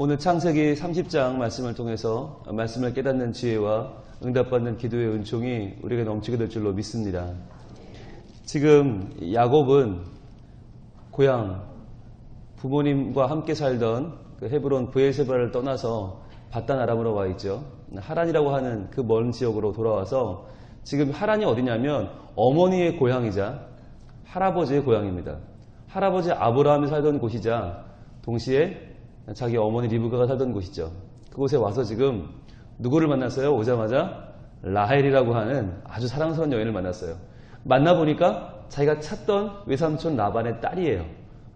오늘 창세기 30장 말씀을 통해서 말씀을 깨닫는 지혜와 응답받는 기도의 은총이 우리에게 넘치게 될 줄로 믿습니다. 지금 야곱은 고향 부모님과 함께 살던 그 헤브론 브엘세바를 떠나서 바단 아람으로 와 있죠. 하란이라고 하는 그 먼 지역으로 돌아와서 지금 하란이 어디냐면 어머니의 고향이자 할아버지의 고향입니다. 할아버지 아브라함이 살던 곳이자 동시에 자기 어머니 리브가가 살던 곳이죠. 그곳에 와서 지금 누구를 만났어요? 오자마자 라헬이라고 하는 아주 사랑스러운 여인을 만났어요. 만나보니까 자기가 찾던 외삼촌 라반의 딸이에요.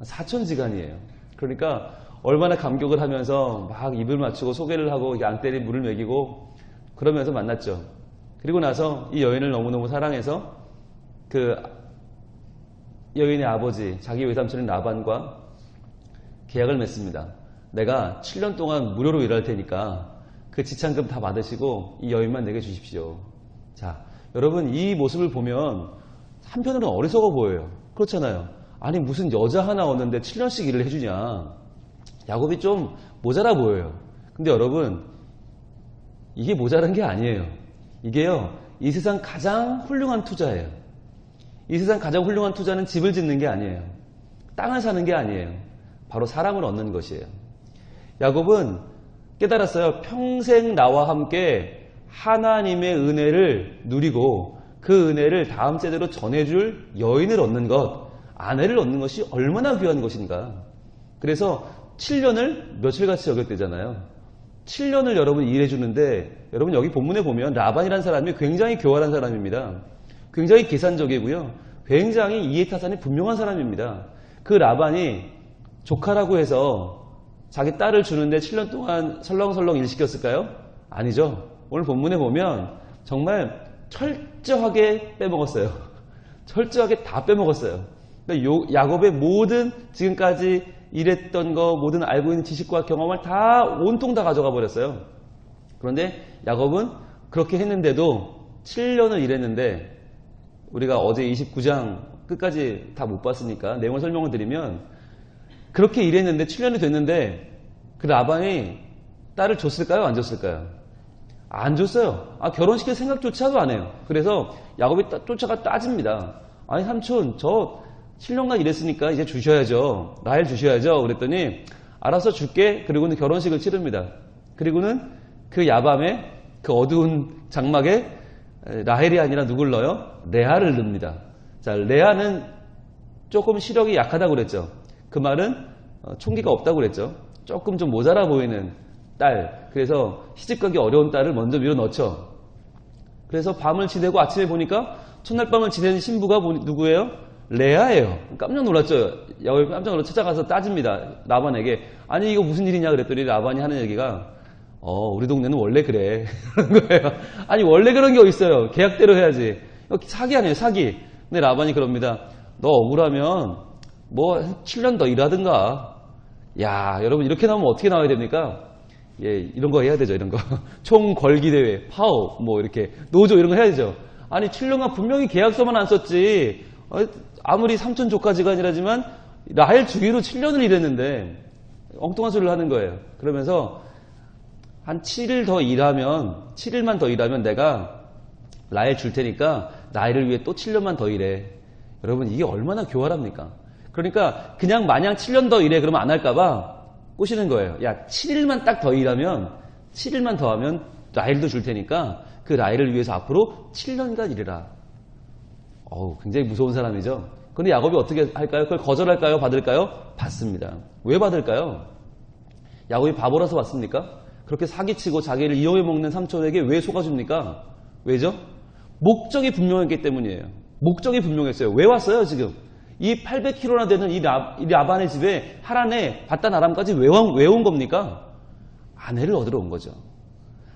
사촌지간이에요. 그러니까 얼마나 감격을 하면서 막 입을 맞추고 소개를 하고 양떼리 물을 먹이고 그러면서 만났죠. 그리고 나서 이 여인을 너무너무 사랑해서 그 여인의 아버지, 자기 외삼촌인 라반과 계약을 맺습니다. 내가 7년 동안 무료로 일할 테니까 그 지참금 다 받으시고 이 여인만 내게 주십시오. 자, 여러분 이 모습을 보면 한편으로는 어리석어 보여요. 그렇잖아요. 아니 무슨 여자 하나 얻는데 7년씩 일을 해주냐. 야곱이 좀 모자라 보여요. 근데 여러분 이게 모자란 게 아니에요. 이게요 이 세상 가장 훌륭한 투자예요. 이 세상 가장 훌륭한 투자는 집을 짓는 게 아니에요. 땅을 사는 게 아니에요. 바로 사람을 얻는 것이에요. 야곱은 깨달았어요. 평생 나와 함께 하나님의 은혜를 누리고 그 은혜를 다음 세대로 전해줄 여인을 얻는 것, 아내를 얻는 것이 얼마나 귀한 것인가. 그래서 7년을 며칠같이 여겼대잖아요. 7년을 여러분 일해 주는데 여러분 여기 본문에 보면 라반이라는 사람이 굉장히 교활한 사람입니다. 굉장히 계산적이고요. 굉장히 이해타산이 분명한 사람입니다. 그 라반이 조카라고 해서 자기 딸을 주는데 7년 동안 설렁설렁 일 시켰을까요? 아니죠. 오늘 본문에 보면 정말 철저하게 빼먹었어요. 철저하게 다 빼먹었어요. 그러니까 요, 야곱의 모든 지금까지 일했던 거, 모든 알고 있는 지식과 경험을 다 온통 다 가져가 버렸어요. 그런데 야곱은 그렇게 했는데도 7년을 일했는데 우리가 어제 29장 끝까지 다 못 봤으니까 내용을 설명을 드리면 그렇게 일했는데 7년이 됐는데 그 라반이 딸을 줬을까요? 안 줬을까요? 안 줬어요. 아, 결혼시킬 생각조차도 안 해요. 그래서 야곱이 따, 쫓아가 따집니다. 아니 삼촌 저 7년간 일했으니까 이제 주셔야죠. 라헬 주셔야죠. 그랬더니 알아서 줄게. 그리고는 결혼식을 치릅니다. 그리고는 그 야밤에 그 어두운 장막에 라헬이 아니라 누굴 넣어요? 레아를 넣습니다. 자, 레아는 조금 시력이 약하다고 그랬죠. 그 말은 어, 총기가 없다고 그랬죠. 조금 좀 모자라 보이는 딸. 그래서 시집가기 어려운 딸을 먼저 밀어 넣죠. 그래서 밤을 지내고 아침에 보니까 첫날 밤을 지낸 신부가 누구예요? 레아예요. 깜짝 놀랐죠. 야곱이 깜짝 놀라 찾아가서 따집니다. 라반에게. 아니 이거 무슨 일이냐 그랬더니 라반이 하는 얘기가 어 우리 동네는 원래 그래. 그런 거예요. 아니 원래 그런 게 어딨어요. 계약대로 해야지. 사기 아니에요 사기. 근데 라반이 그럽니다. 너 억울하면 뭐 7년 더 일하든가. 야 여러분 이렇게 나오면 어떻게 나와야 됩니까? 예 이런 거 해야 되죠 이런 거. 총 걸기 대회, 파워 뭐 이렇게 노조 이런 거 해야 되죠. 아니 7년간 분명히 계약서만 안 썼지. 어, 아무리 삼촌 조카지간이라지만 라헬 주기로 7년을 일했는데 엉뚱한 소리를 하는 거예요. 그러면서 한 7일 더 일하면 7일만 더 일하면 내가 라헬 줄 테니까 라헬을 위해 또 7년만 더 일해. 여러분 이게 얼마나 교활합니까? 그러니까 그냥 마냥 7년 더 일해 그러면 안 할까봐 꼬시는 거예요. 야 7일만 딱 더 일하면 7일만 더 하면 라헬도 줄 테니까 그 라헬을 위해서 앞으로 7년간 일해라. 어우, 굉장히 무서운 사람이죠. 근데 야곱이 어떻게 할까요? 그걸 거절할까요? 받을까요? 받습니다. 왜 받을까요? 야곱이 바보라서 받습니까? 그렇게 사기치고 자기를 이용해 먹는 삼촌에게 왜 속아줍니까? 왜죠? 목적이 분명했기 때문이에요. 목적이 분명했어요. 왜 왔어요, 지금? 이 800km나 되는 이, 라, 이 라반의 집에 하란에 바단 아람까지 왜, 왜 온 겁니까? 아내를 얻으러 온 거죠.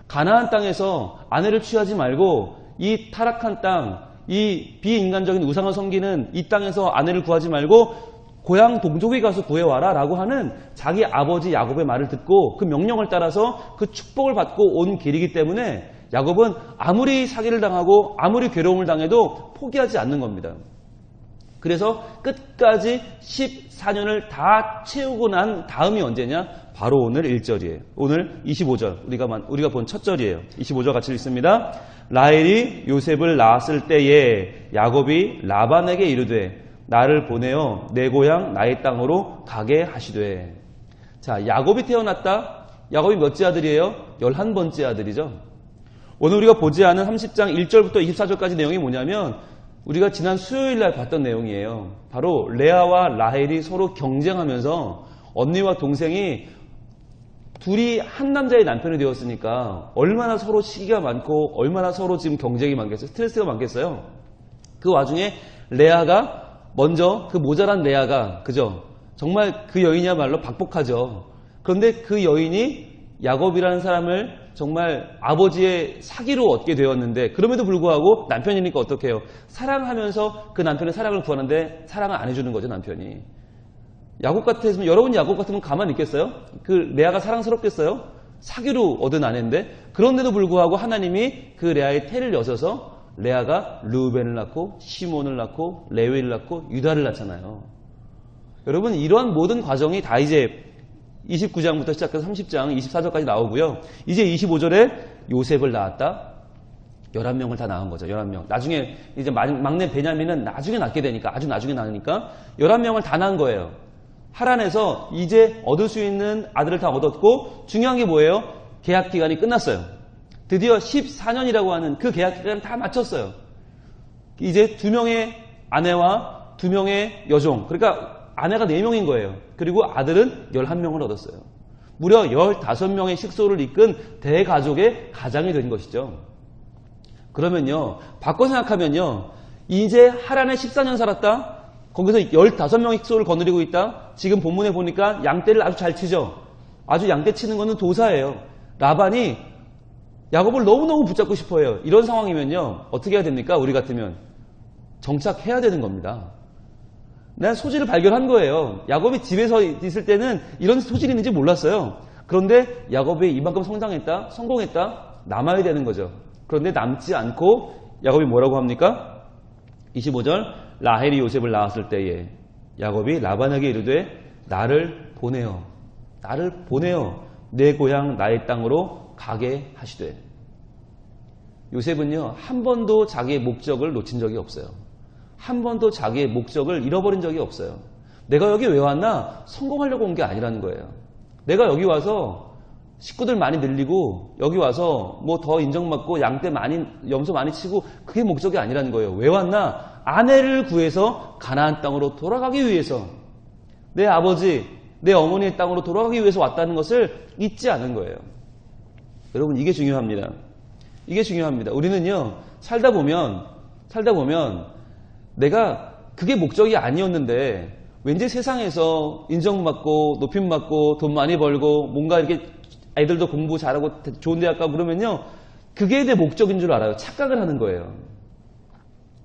가나안 땅에서 아내를 취하지 말고 이 타락한 땅, 이 비인간적인 우상을 섬기는 이 땅에서 아내를 구하지 말고 고향 동족에 가서 구해와라 라고 하는 자기 아버지 야곱의 말을 듣고 그 명령을 따라서 그 축복을 받고 온 길이기 때문에 야곱은 아무리 사기를 당하고 아무리 괴로움을 당해도 포기하지 않는 겁니다. 그래서 끝까지 14년을 다 채우고 난 다음이 언제냐? 바로 오늘 1절이에요. 오늘 25절. 우리가, 만- 우리가 본 첫 절이에요. 25절 같이 읽습니다. 라헬이 요셉을 낳았을 때에 야곱이 라반에게 이르되 나를 보내어 내 고향 나의 땅으로 가게 하시되. 자, 야곱이 태어났다. 야곱이 몇째 아들이에요? 11번째 아들이죠. 오늘 우리가 보지 않은 30장 1절부터 24절까지 내용이 뭐냐면 우리가 지난 수요일 날 봤던 내용이에요. 바로 레아와 라헬이 서로 경쟁하면서 언니와 동생이 둘이 한 남자의 남편이 되었으니까 얼마나 서로 시기가 많고 얼마나 서로 지금 경쟁이 많겠어요. 스트레스가 많겠어요. 그 와중에 레아가 먼저 그 모자란 레아가 그죠? 정말 그 여인이야말로 박복하죠. 그런데 그 여인이 야곱이라는 사람을 정말 아버지의 사기로 얻게 되었는데 그럼에도 불구하고 남편이니까 어떻게 해요? 사랑하면서 그 남편의 사랑을 구하는데 사랑을 안 해주는 거죠 남편이. 야곱 같았으면 여러분 야곱 같으면 가만히 있겠어요? 그 레아가 사랑스럽겠어요? 사기로 얻은 아내인데 그런데도 불구하고 하나님이 그 레아의 태를 여셔서 레아가 루벤을 낳고 시몬을 낳고 레위를 낳고 유다를 낳잖아요. 여러분 이러한 모든 과정이 다 이제 29장부터 시작해서 30장 24절까지 나오고요. 이제 25절에 요셉을 낳았다. 11명을 다 낳은 거죠. 11명. 나중에 이제 막- 막내 베냐민은 나중에 낳게 되니까 아주 나중에 낳으니까 11명을 다 낳은 거예요. 하란에서 이제 얻을 수 있는 아들을 다 얻었고 중요한 게 뭐예요? 계약 기간이 끝났어요. 드디어 14년이라고 하는 그 계약 기간을 다 마쳤어요. 이제 두 명의 아내와 두 명의 여종. 그러니까 아내가 네 명인 거예요. 그리고 아들은 11명을 얻었어요. 무려 15명의 식소를 이끈 대가족의 가장이 된 것이죠. 그러면요, 바꿔 생각하면요, 이제 하란에 14년 살았다? 거기서 15명의 식소를 거느리고 있다? 지금 본문에 보니까 양떼를 아주 잘 치죠? 아주 양떼 치는 거는 도사예요. 라반이 야곱을 너무너무 붙잡고 싶어 해요. 이런 상황이면요, 어떻게 해야 됩니까? 우리 같으면. 정착해야 되는 겁니다. 난 소질을 발견한 거예요. 야곱이 집에서 있을 때는 이런 소질이 있는지 몰랐어요. 그런데 야곱이 이만큼 성장했다, 성공했다, 남아야 되는 거죠. 그런데 남지 않고 야곱이 뭐라고 합니까? 25절 라헬이 요셉을 낳았을 때에 야곱이 라반에게 이르되 나를 보내어 나를 보내어 내 고향 나의 땅으로 가게 하시되 요셉은요 한 번도 자기의 목적을 놓친 적이 없어요. 한 번도 자기의 목적을 잃어버린 적이 없어요. 내가 여기 왜 왔나? 성공하려고 온 게 아니라는 거예요. 내가 여기 와서 식구들 많이 늘리고 여기 와서 뭐 더 인정받고 양떼 많이 염소 많이 치고 그게 목적이 아니라는 거예요. 왜 왔나? 아내를 구해서 가나안 땅으로 돌아가기 위해서 내 아버지, 내 어머니의 땅으로 돌아가기 위해서 왔다는 것을 잊지 않은 거예요. 여러분 이게 중요합니다. 이게 중요합니다. 우리는요 살다 보면 살다 보면 내가 그게 목적이 아니었는데 왠지 세상에서 인정받고 높임받고 돈 많이 벌고 뭔가 이렇게 아이들도 공부 잘하고 좋은 대학 가고 그러면요 그게 내 목적인 줄 알아요. 착각을 하는 거예요.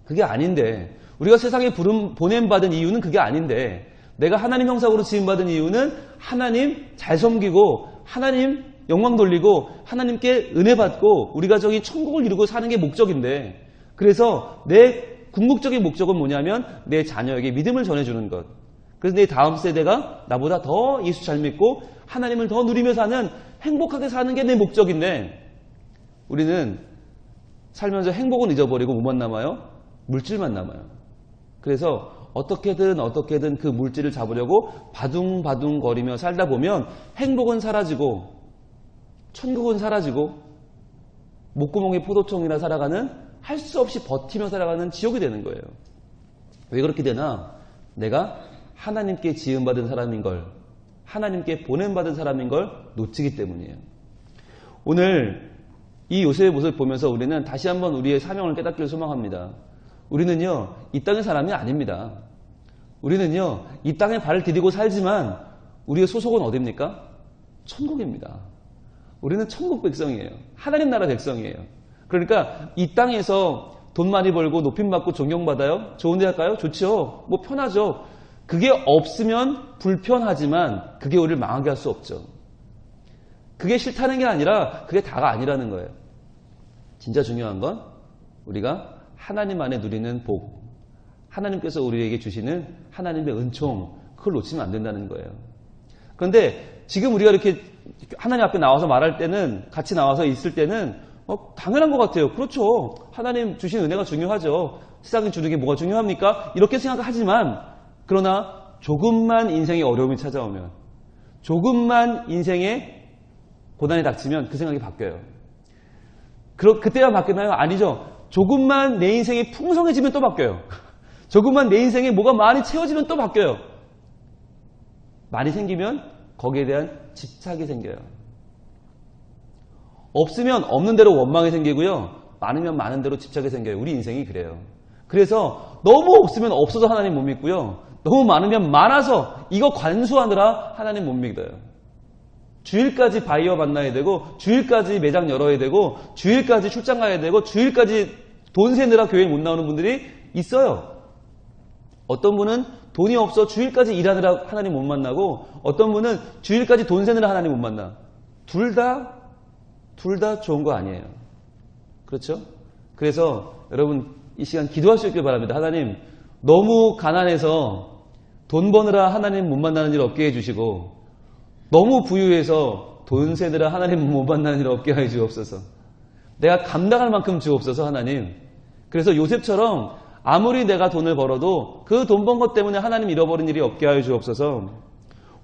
그게 아닌데 우리가 세상에 부름 보냄 받은 이유는 그게 아닌데 내가 하나님 형상으로 지음 받은 이유는 하나님 잘 섬기고 하나님 영광 돌리고 하나님께 은혜 받고 우리 가정이 천국을 이루고 사는 게 목적인데 그래서 내 궁극적인 목적은 뭐냐면 내 자녀에게 믿음을 전해주는 것. 그래서 내 다음 세대가 나보다 더 예수 잘 믿고 하나님을 더 누리며 사는 행복하게 사는 게 내 목적인데 우리는 살면서 행복은 잊어버리고 뭐만 남아요? 물질만 남아요. 그래서 어떻게든 어떻게든 그 물질을 잡으려고 바둥바둥 거리며 살다 보면 행복은 사라지고 천국은 사라지고 목구멍에 포도청이나 살아가는 할 수 없이 버티며 살아가는 지옥이 되는 거예요. 왜 그렇게 되나? 내가 하나님께 지음받은 사람인 걸, 하나님께 보냄받은 사람인 걸 놓치기 때문이에요. 오늘 이 요셉의 모습을 보면서 우리는 다시 한번 우리의 사명을 깨닫기를 소망합니다. 우리는요, 이 땅의 사람이 아닙니다. 우리는요, 이 땅에 발을 디디고 살지만 우리의 소속은 어디입니까? 천국입니다. 우리는 천국 백성이에요. 하나님 나라 백성이에요. 그러니까 이 땅에서 돈 많이 벌고 높임받고 존경받아요? 좋은 데 할까요? 좋죠. 뭐 편하죠. 그게 없으면 불편하지만 그게 우리를 망하게 할 수 없죠. 그게 싫다는 게 아니라 그게 다가 아니라는 거예요. 진짜 중요한 건 우리가 하나님 안에 누리는 복, 하나님께서 우리에게 주시는 하나님의 은총, 그걸 놓치면 안 된다는 거예요. 그런데 지금 우리가 이렇게 하나님 앞에 나와서 말할 때는, 같이 나와서 있을 때는, 어, 당연한 것 같아요. 그렇죠. 하나님 주신 은혜가 중요하죠. 세상에 주는 게 뭐가 중요합니까? 이렇게 생각하지만, 그러나 조금만 인생에 어려움이 찾아오면, 조금만 인생에 고난이 닥치면 그 생각이 바뀌어요. 그러, 그때만 바뀌나요? 아니죠. 조금만 내 인생이 풍성해지면 또 바뀌어요. 조금만 내 인생에 뭐가 많이 채워지면 또 바뀌어요. 많이 생기면 거기에 대한 집착이 생겨요. 없으면 없는 대로 원망이 생기고요. 많으면 많은 대로 집착이 생겨요. 우리 인생이 그래요. 그래서 너무 없으면 없어서 하나님 못 믿고요. 너무 많으면 많아서 이거 관수하느라 하나님 못 믿어요. 주일까지 바이어 만나야 되고 주일까지 매장 열어야 되고 주일까지 출장 가야 되고 주일까지 돈 세느라 교회 못 나오는 분들이 있어요. 어떤 분은 돈이 없어 주일까지 일하느라 하나님 못 만나고 어떤 분은 주일까지 돈 세느라 하나님 못 만나. 둘 다, 둘 다 좋은 거 아니에요. 그렇죠? 그래서 여러분 이 시간 있길 바랍니다. 하나님 너무 가난해서 돈 버느라 하나님 못 만나는 일 없게 해주시고 너무 부유해서 돈 세느라 하나님 못 만나는 일 없게 해 주옵소서. 내가 감당할 만큼 주옵소서 하나님. 그래서 요셉처럼 아무리 내가 돈을 벌어도 그 돈 번 것 때문에 하나님 잃어버린 일이 없게 하여 주옵소서.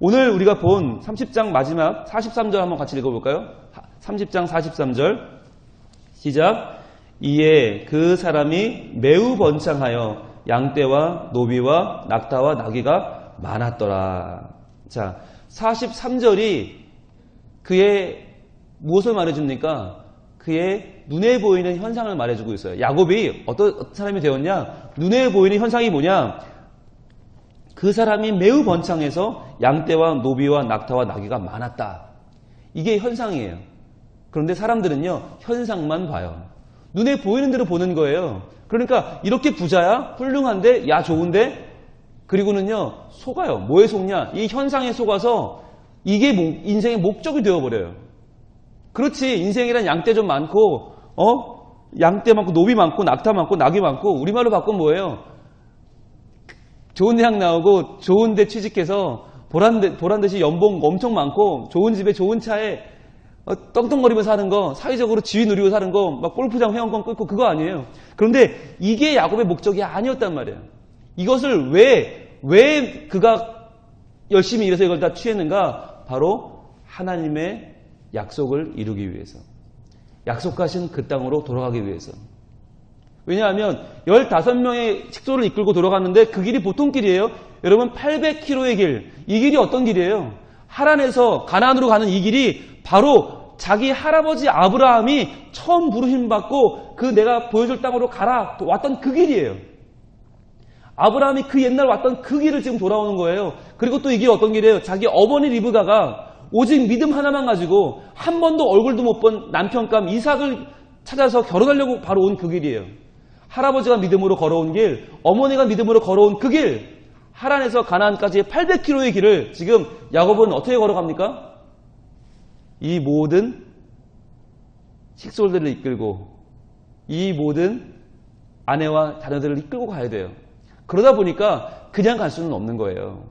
오늘 우리가 본 30장 마지막 43절 한번 같이 읽어볼까요? 30장 43절 시작. 이에 그 사람이 매우 번창하여 양떼와 노비와 낙타와 나귀가 많았더라. 자, 43절이 그의 무엇을 말해줍니까? 그의 눈에 보이는 현상을 말해주고 있어요. 야곱이 어떤 사람이 되었냐? 눈에 보이는 현상이 뭐냐? 그 사람이 매우 번창해서 양떼와 노비와 낙타와 나귀가 많았다. 이게 현상이에요. 그런데 사람들은요, 현상만 봐요. 눈에 보이는 대로 보는 거예요. 그러니까 이렇게 부자야? 훌륭한데? 야, 좋은데? 그리고는요, 속아요. 뭐에 속냐? 이 현상에 속아서 이게 인생의 목적이 되어버려요. 그렇지. 인생이란 양떼 좀 많고, 어? 양떼 많고, 노비 많고, 낙타 많고, 낙이 많고, 우리말로 바꾸면 뭐예요? 좋은 대학 나오고, 좋은 데 취직해서, 보란 듯이 연봉 엄청 많고, 좋은 집에 좋은 차에 어, 떵떵거리면서 사는 거, 사회적으로 지위 누리고 사는 거, 막 골프장 회원권 끊고 그거 아니에요. 그런데 이게 야곱의 목적이 아니었단 말이에요. 이것을 왜, 왜 그가 열심히 일해서 이걸 다 취했는가? 바로 하나님의 약속을 이루기 위해서. 약속하신 그 땅으로 돌아가기 위해서. 왜냐하면 15명의 식소를 이끌고 돌아갔는데 그 길이 보통 길이에요. 여러분 800km의 길. 이 길이 어떤 길이에요? 하란에서 가나안으로 가는 이 길이 바로 자기 할아버지 아브라함이 처음 부르심 받고 그 내가 보여줄 땅으로 가라 왔던 그 길이에요. 아브라함이 그 옛날 왔던 그 길을 지금 돌아오는 거예요. 그리고 또 이게 어떤 길이에요? 자기 어머니 리브가가 오직 믿음 하나만 가지고 한 번도 얼굴도 못 본 남편감 이삭을 찾아서 결혼하려고 바로 온 그 길이에요. 할아버지가 믿음으로 걸어온 길, 어머니가 믿음으로 걸어온 그 길, 하란에서 가나안까지의 800km의 길을 지금 야곱은 어떻게 걸어갑니까? 이 모든 식솔들을 이끌고 이 모든 아내와 자녀들을 이끌고 가야 돼요. 그러다 보니까 그냥 갈 수는 없는 거예요.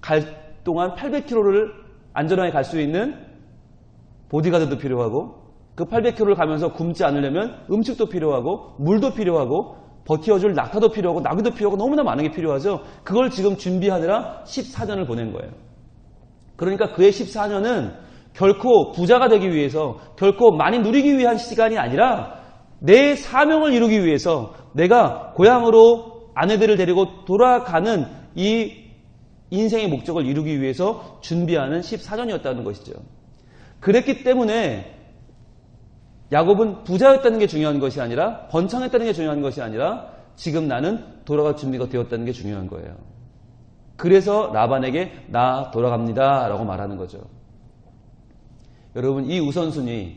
갈 동안 800km를 안전하게 갈 수 있는 보디가드도 필요하고 그 800km를 가면서 굶지 않으려면 음식도 필요하고 물도 필요하고 버티어줄 낙타도 필요하고 나귀도 필요하고 너무나 많은 게 필요하죠. 그걸 지금 준비하느라 14년을 보낸 거예요. 그러니까 그의 14년은 결코 부자가 되기 위해서 결코 많이 누리기 위한 시간이 아니라 내 사명을 이루기 위해서 내가 고향으로 아내들을 데리고 돌아가는 이 인생의 목적을 이루기 위해서 준비하는 14년이었다는 것이죠. 그랬기 때문에 야곱은 부자였다는 게 중요한 것이 아니라 번창했다는 게 중요한 것이 아니라 지금 나는 돌아갈 준비가 되었다는 게 중요한 거예요. 그래서 라반에게 나 돌아갑니다 라고 말하는 거죠. 여러분 이 우선순위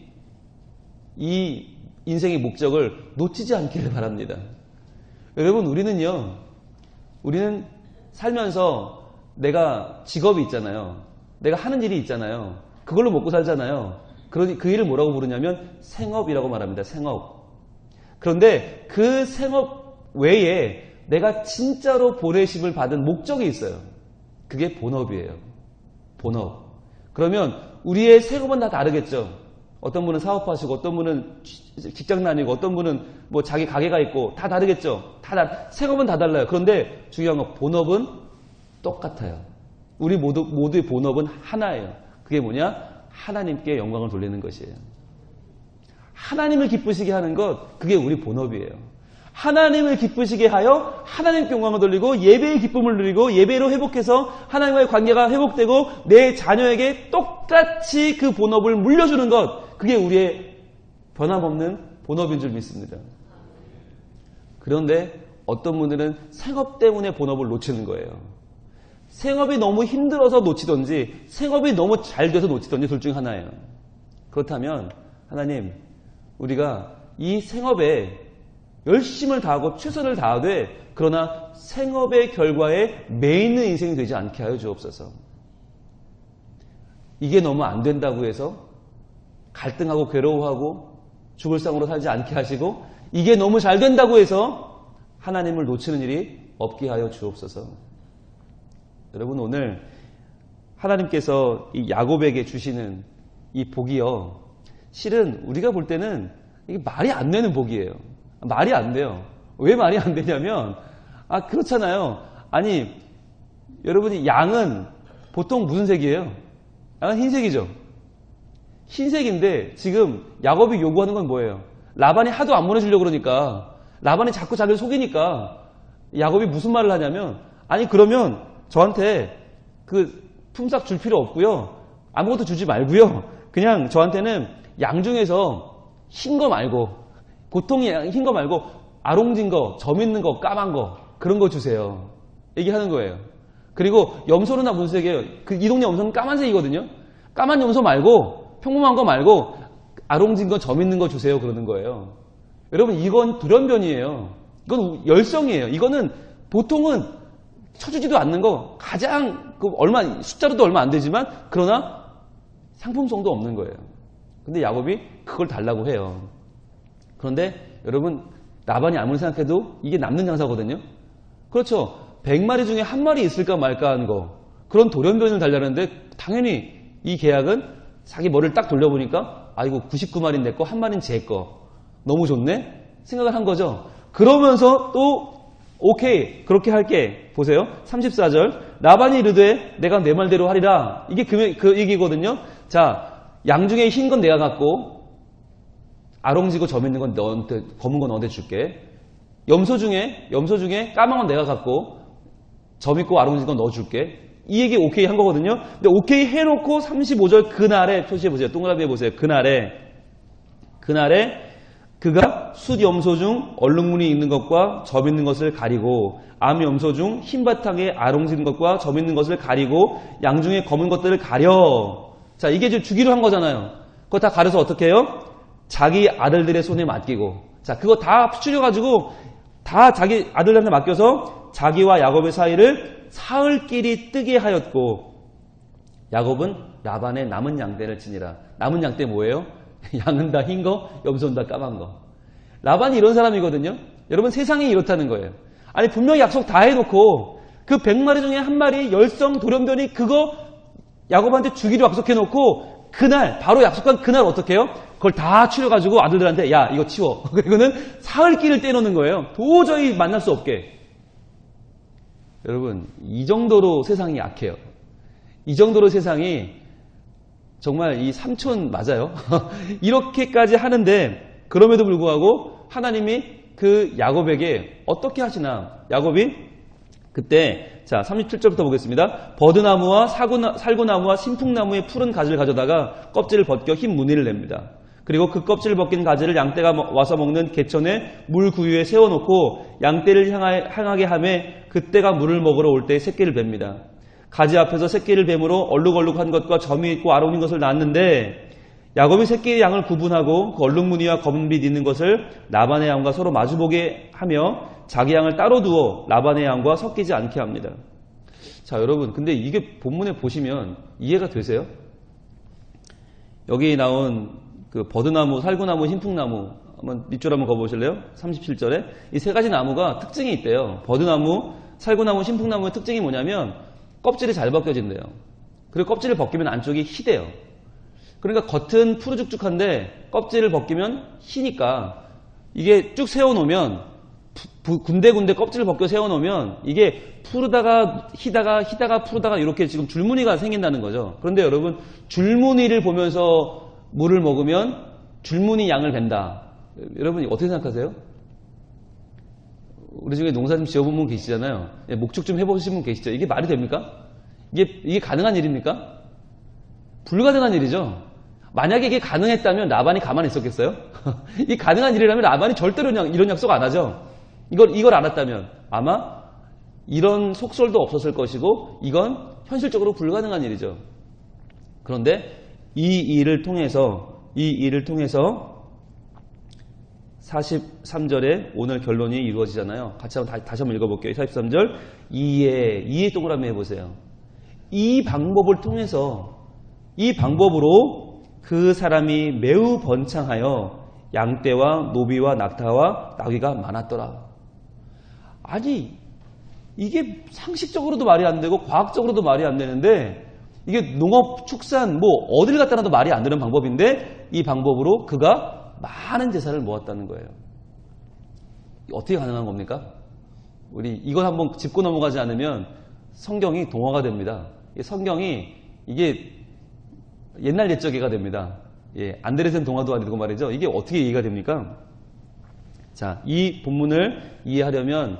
이 인생의 목적을 놓치지 않기를 바랍니다. 여러분 우리는요 우리는 살면서 내가 직업이 있잖아요. 내가 하는 일이 있잖아요. 그걸로 먹고 살잖아요. 그러니 그 일을 뭐라고 부르냐면 생업이라고 말합니다. 생업. 그런데 그 생업 외에 내가 진짜로 보내심을 받은 목적이 있어요. 그게 본업이에요. 본업. 그러면 우리의 세금은 다 다르겠죠. 어떤 분은 사업하시고 어떤 분은 직장 다니고 어떤 분은 뭐 자기 가게가 있고 다 다르겠죠. 다 다, 세금은 다 달라요. 그런데 중요한 건 본업은 똑같아요. 우리 모두 모두의 본업은 하나예요. 그게 뭐냐? 하나님께 영광을 돌리는 것이에요. 하나님을 기쁘시게 하는 것, 그게 우리 본업이에요. 하나님을 기쁘시게 하여 하나님께 영광을 돌리고 예배의 기쁨을 누리고 예배로 회복해서 하나님과의 관계가 회복되고 내 자녀에게 똑같이 그 본업을 물려주는 것, 그게 우리의 변함없는 본업인 줄 믿습니다. 그런데 어떤 분들은 생업 때문에 본업을 놓치는 거예요. 생업이 너무 힘들어서 놓치던지 생업이 너무 잘 돼서 놓치던지 둘 중 하나예요. 그렇다면 하나님 우리가 이 생업에 열심을 다하고 최선을 다하되 그러나 생업의 결과에 매 있는 인생이 되지 않게 하여 주옵소서. 이게 너무 안 된다고 해서 갈등하고 괴로워하고 죽을 상으로 살지 않게 하시고 이게 너무 잘 된다고 해서 하나님을 놓치는 일이 없게 하여 주옵소서. 여러분 오늘 하나님께서 이 야곱에게 주시는 이 복이요. 실은 우리가 볼 때는 이게 말이 안 되는 복이에요. 말이 안 돼요. 왜 말이 안 되냐면 아 그렇잖아요. 아니 여러분이 양은 보통 무슨 색이에요? 양은 흰색이죠. 흰색인데 지금 야곱이 요구하는 건 뭐예요? 라반이 하도 안 보내주려고 그러니까 라반이 자꾸 자기를 속이니까 야곱이 무슨 말을 하냐면 아니 그러면 저한테 그 품삯 줄 필요 없고요. 아무것도 주지 말고요. 그냥 저한테는 양 중에서 흰 거 말고 보통이 흰 거 말고 아롱진 거, 점 있는 거, 까만 거 그런 거 주세요. 얘기하는 거예요. 그리고 염소는 다 무슨 색이에요? 그 이 동네 염소는 까만색이거든요. 까만 염소 말고 평범한 거 말고 아롱진 거, 점 있는 거 주세요. 그러는 거예요. 여러분 이건 돌연변이에요. 이건 열성이에요. 이거는 보통은 쳐주지도 않는 거 가장 그 얼마 숫자로도 얼마 안 되지만 그러나 상품성도 없는 거예요. 근데 야곱이 그걸 달라고 해요. 그런데 여러분 나반이 아무리 생각해도 이게 남는 장사거든요. 그렇죠. 100마리 중에 한 마리 있을까 말까 하는 거. 그런 돌연변을 달라는데 당연히 이 계약은 자기 머리를 딱 돌려보니까 아이고 99마리는 내 거, 한 마리는 제 거. 너무 좋네? 생각을 한 거죠. 그러면서 또 오케이 그렇게 할게 보세요 34절 라반이 이르되 내가 내 말대로 하리라 이게 그, 그 얘기거든요 자 양 중에 흰 건 내가 갖고 아롱지고 점 있는 건 너한테 검은 건 너한테 줄게 염소 중에 염소 중에 까만 건 내가 갖고 점 있고 아롱진 건 넣어줄게 이 얘기 오케이 한 거거든요 근데 오케이 해놓고 35절 그날에 표시해 보세요 동그라미 해보세요 그날에 그날에 그가 숫 염소 중 얼룩무늬 있는 것과 점 있는 것을 가리고 암 염소 중 흰 바탕에 아롱진 것과 점 있는 것을 가리고 양 중에 검은 것들을 가려. 자, 이게 지금 주기로 한 거잖아요. 그거 다 가려서 어떻게 해요? 자기 아들들의 손에 맡기고. 자, 그거 다 추려가지고 다 자기 아들들한테 맡겨서 자기와 야곱의 사이를 사흘끼리 뜨게 하였고 야곱은 라반의 남은 양떼를 치니라. 남은 양떼 뭐예요? 양은 다 흰 거, 염소는 다 까만 거. 라반이 이런 사람이거든요. 여러분 세상이 이렇다는 거예요. 아니 분명히 약속 다 해놓고 그 100마리 중에 한 마리 열성 돌연변이 그거 야곱한테 주기로 약속해놓고 그날 바로 약속한 그날 어떻게 해요? 그걸 다 치려가지고 아들들한테 야 이거 치워. 그리고는 사흘길을 떼놓는 거예요. 도저히 만날 수 없게. 여러분 이 정도로 세상이 약해요. 이 정도로 세상이 정말 이 삼촌 맞아요? 이렇게까지 하는데 그럼에도 불구하고 하나님이 그 야곱에게 어떻게 하시나? 야곱이 그때 자 37절부터 보겠습니다. 버드나무와 사구나, 살구나무와 신풍나무의 푸른 가지를 가져다가 껍질을 벗겨 흰 무늬를 냅니다. 그리고 그 껍질을 벗긴 가지를 양떼가 와서 먹는 개천에 물 구유에 세워놓고 양떼를 향하게 함에 그때가 물을 먹으러 올 때 새끼를 뵙니다. 가지 앞에서 새끼를 뱀으로 얼룩얼룩한 것과 점이 있고 아롱인 것을 낳았는데 야곱이 새끼의 양을 구분하고 그 얼룩무늬와 검은빛 있는 것을 라반의 양과 서로 마주보게 하며 자기 양을 따로 두어 라반의 양과 섞이지 않게 합니다. 자 여러분 근데 이게 본문에 보시면 이해가 되세요? 여기 나온 그 버드나무, 살구나무, 흰풍나무 한번 밑줄 한번 거보실래요? 37절에 이 세 가지 나무가 특징이 있대요. 버드나무, 살구나무, 신풍나무의 특징이 뭐냐면 껍질이 잘 벗겨진대요. 그리고 껍질을 벗기면 안쪽이 희대요. 그러니까 겉은 푸르죽죽한데 껍질을 벗기면 희니까 이게 쭉 세워놓으면 군데군데 껍질을 벗겨 세워놓으면 이게 푸르다가 희다가 희다가 푸르다가 이렇게 지금 줄무늬가 생긴다는 거죠. 그런데 여러분 줄무늬를 보면서 물을 먹으면 줄무늬 양을 벤다. 여러분 어떻게 생각하세요? 우리 중에 농사 좀 지어본 분 계시잖아요. 예, 목축 좀 해보신 분 계시죠? 이게 말이 됩니까? 이게, 이게 가능한 일입니까? 불가능한 일이죠. 만약에 이게 가능했다면 라반이 가만히 있었겠어요? 이 가능한 일이라면 라반이 절대로 이런 약속 안 하죠. 이걸, 이걸 알았다면 아마 이런 속설도 없었을 것이고 이건 현실적으로 불가능한 일이죠. 그런데 이 일을 통해서 이 일을 통해서 43절에 오늘 결론이 이루어지잖아요. 같이 한번 다, 시 한번 읽어볼게요. 43절 이해 이해 동그라미 해보세요. 이 방법을 통해서 이 방법으로 그 사람이 매우 번창하여 양떼와 노비와 낙타와 나귀가 많았더라. 아니 이게 상식적으로도 말이 안 되고 과학적으로도 말이 안 되는데 이게 농업, 축산 뭐 어딜 갖다 놔도 말이 안 되는 방법인데 이 방법으로 그가 많은 재산을 모았다는 거예요. 어떻게 가능한 겁니까? 우리 이건 한번 짚고 넘어가지 않으면 성경이 동화가 됩니다. 이 성경이 이게 옛날 옛적이가 됩니다. 예, 안데르센 동화도 아니고 말이죠. 이게 어떻게 이해가 됩니까? 자, 이 본문을 이해하려면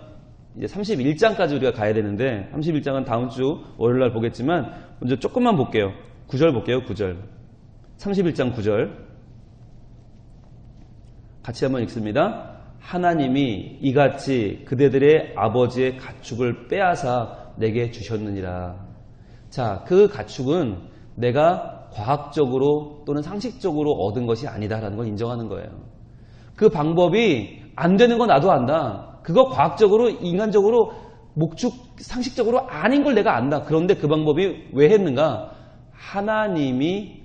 이제 31장까지 우리가 가야 되는데 31장은 다음 주 월요일 날 보겠지만 먼저 조금만 볼게요. 9절 볼게요. 9절. 31장 9절. 같이 한번 읽습니다. 하나님이 이같이 그대들의 아버지의 가축을 빼앗아 내게 주셨느니라. 자, 그 가축은 내가 과학적으로 또는 상식적으로 얻은 것이 아니다라는 걸 인정하는 거예요. 그 방법이 안 되는 건 나도 안다. 그거 과학적으로, 인간적으로, 목축, 상식적으로 아닌 걸 내가 안다. 그런데 그 방법이 왜 했는가? 하나님이,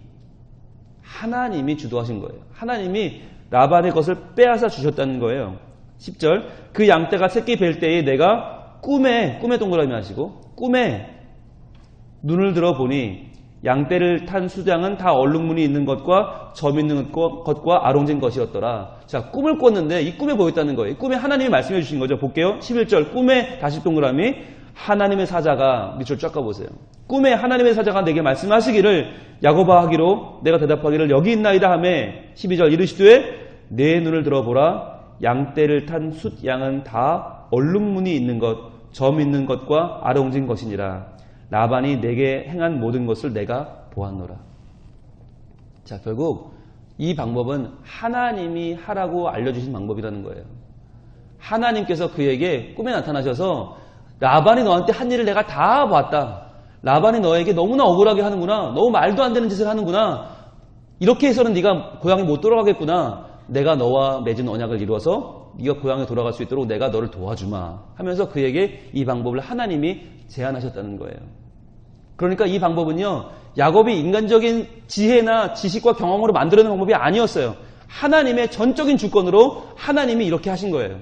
하나님이 주도하신 거예요. 하나님이 라반의 것을 빼앗아 주셨다는 거예요. 10절. 그 양떼가 새끼 뵐 때에 내가 꿈에, 꿈에 동그라미 하시고, 꿈에 눈을 들어 보니 양떼를 탄 수장은 다 얼룩무늬 있는 것과 점 있는 것- 것과 아롱진 것이었더라. 자, 꿈을 꿨는데 이 꿈에 보였다는 거예요. 이 꿈에 하나님이 말씀해 주신 거죠. 볼게요. 11절. 꿈에 다시 동그라미 하나님의 사자가 밑줄 쫙 가보세요. 꿈에 하나님의 사자가 내게 말씀하시기를 야고바 하기로 내가 대답하기를 여기 있나이다 하매 12절 이르시되 내 눈을 들어보라 양떼를 탄 숫 양은 다 얼룩무늬 있는 것, 점 있는 것과 아롱진 것이니라. 라반이 내게 행한 모든 것을 내가 보았노라. 자, 결국 이 방법은 하나님이 하라고 알려주신 방법이라는 거예요. 하나님께서 그에게 꿈에 나타나셔서 라반이 너한테 한 일을 내가 다 봤다. 라반이 너에게 너무나 억울하게 하는구나. 너무 말도 안 되는 짓을 하는구나. 이렇게 해서는 네가 고향에 못 돌아가겠구나. 내가 너와 맺은 언약을 이루어서 네가 고향에 돌아갈 수 있도록 내가 너를 도와주마. 하면서 그에게 이 방법을 하나님이 제안하셨다는 거예요. 그러니까 이 방법은요, 야곱이 인간적인 지혜나 지식과 경험으로 만들어낸 방법이 아니었어요. 하나님의 전적인 주권으로 하나님이 이렇게 하신 거예요.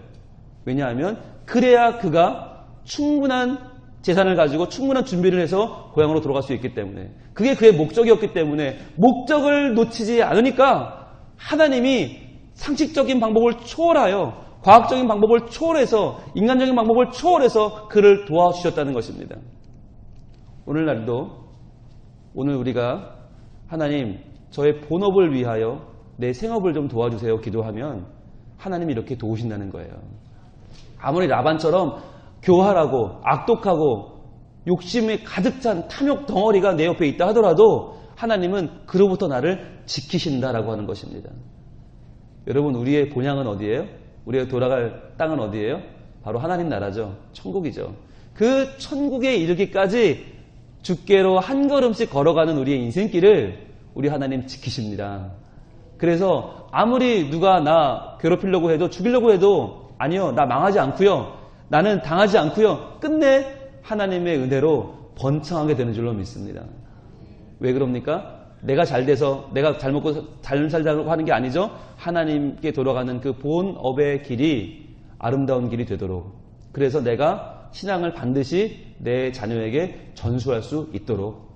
왜냐하면 그래야 그가 충분한 재산을 가지고 충분한 준비를 해서 고향으로 돌아갈 수 있기 때문에 그게 그의 목적이었기 때문에 목적을 놓치지 않으니까 하나님이 상식적인 방법을 초월하여 과학적인 방법을 초월해서 인간적인 방법을 초월해서 그를 도와주셨다는 것입니다. 오늘날도 오늘 우리가 하나님 저의 본업을 위하여 내 생업을 좀 도와주세요 기도하면 하나님이 이렇게 도우신다는 거예요. 아무리 라반처럼 교활하고 악독하고 욕심에 가득 찬 탐욕 덩어리가 내 옆에 있다 하더라도 하나님은 그로부터 나를 지키신다라고 하는 것입니다. 여러분 우리의 본향은 어디예요? 우리가 돌아갈 땅은 어디예요? 바로 하나님 나라죠. 천국이죠. 그 천국에 이르기까지 주께로 한 걸음씩 걸어가는 우리의 인생길을 우리 하나님 지키십니다. 그래서 아무리 누가 나 괴롭히려고 해도 죽이려고 해도 아니요 나 망하지 않고요 나는 당하지 않고요 끝내 하나님의 은혜로 번창하게 되는 줄로 믿습니다. 왜 그럽니까? 내가 잘 돼서 내가 잘 먹고 잘 살자고 하는 게 아니죠. 하나님께 돌아가는 그 본업의 길이 아름다운 길이 되도록 그래서 내가 신앙을 반드시 내 자녀에게 전수할 수 있도록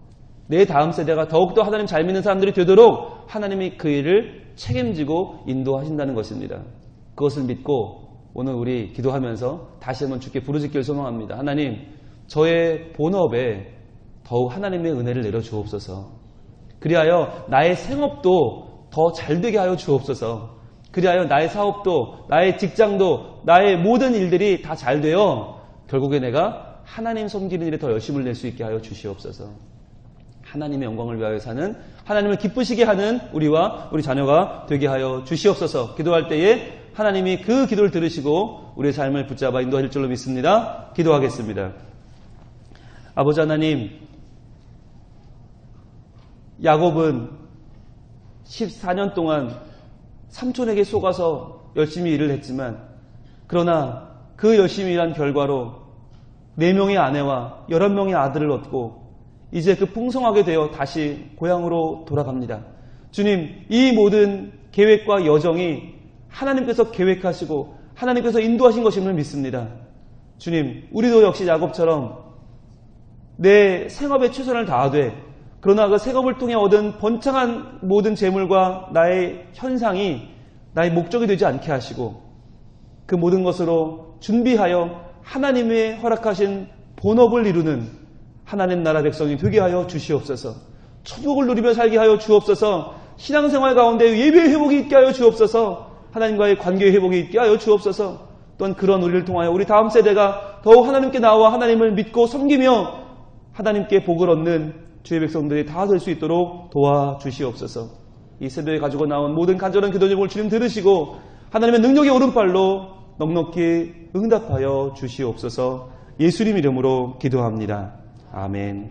내 다음 세대가 더욱더 하나님 잘 믿는 사람들이 되도록 하나님이 그 일을 책임지고 인도하신다는 것입니다. 그것을 믿고 오늘 우리 기도하면서 다시 한번 주께 부르짖기를 소망합니다. 하나님, 저의 본업에 더욱 하나님의 은혜를 내려 주옵소서. 그리하여 나의 생업도 더 잘되게 하여 주옵소서. 그리하여 나의 사업도, 나의 직장도, 나의 모든 일들이 다 잘 되어 결국에 내가 하나님 섬기는 일에 더 열심을 낼 수 있게 하여 주시옵소서. 하나님의 영광을 위하여 사는 하나님을 기쁘시게 하는 우리와 우리 자녀가 되게 하여 주시옵소서. 기도할 때에 하나님이 그 기도를 들으시고 우리의 삶을 붙잡아 인도하실 줄로 믿습니다. 기도하겠습니다. 아버지 하나님, 야곱은 14년 동안 삼촌에게 속아서 열심히 일을 했지만 그러나 그 열심히 일한 결과로 4명의 아내와 11명의 아들을 얻고 이제 그 풍성하게 되어 다시 고향으로 돌아갑니다. 주님, 이 모든 계획과 여정이 하나님께서 계획하시고 하나님께서 인도하신 것임을 믿습니다. 주님, 우리도 역시 야곱처럼 내 생업에 최선을 다하되 그러나 그 생업을 통해 얻은 번창한 모든 재물과 나의 현상이 나의 목적이 되지 않게 하시고 그 모든 것으로 준비하여 하나님의 허락하신 본업을 이루는 하나님 나라 백성이 되게 하여 주시옵소서. 천국을 누리며 살게 하여 주옵소서. 신앙생활 가운데 예배의 회복이 있게 하여 주옵소서. 하나님과의 관계의 회복이 있게 하여 주옵소서. 또한 그런 우리를 통하여 우리 다음 세대가 더욱 하나님께 나와 하나님을 믿고 섬기며 하나님께 복을 얻는 주의 백성들이 다 될 수 있도록 도와주시옵소서. 이 새벽에 가지고 나온 모든 간절한 기도 제목을 주님 들으시고 하나님의 능력의 오른팔로 넉넉히 응답하여 주시옵소서. 예수님 이름으로 기도합니다. 아멘.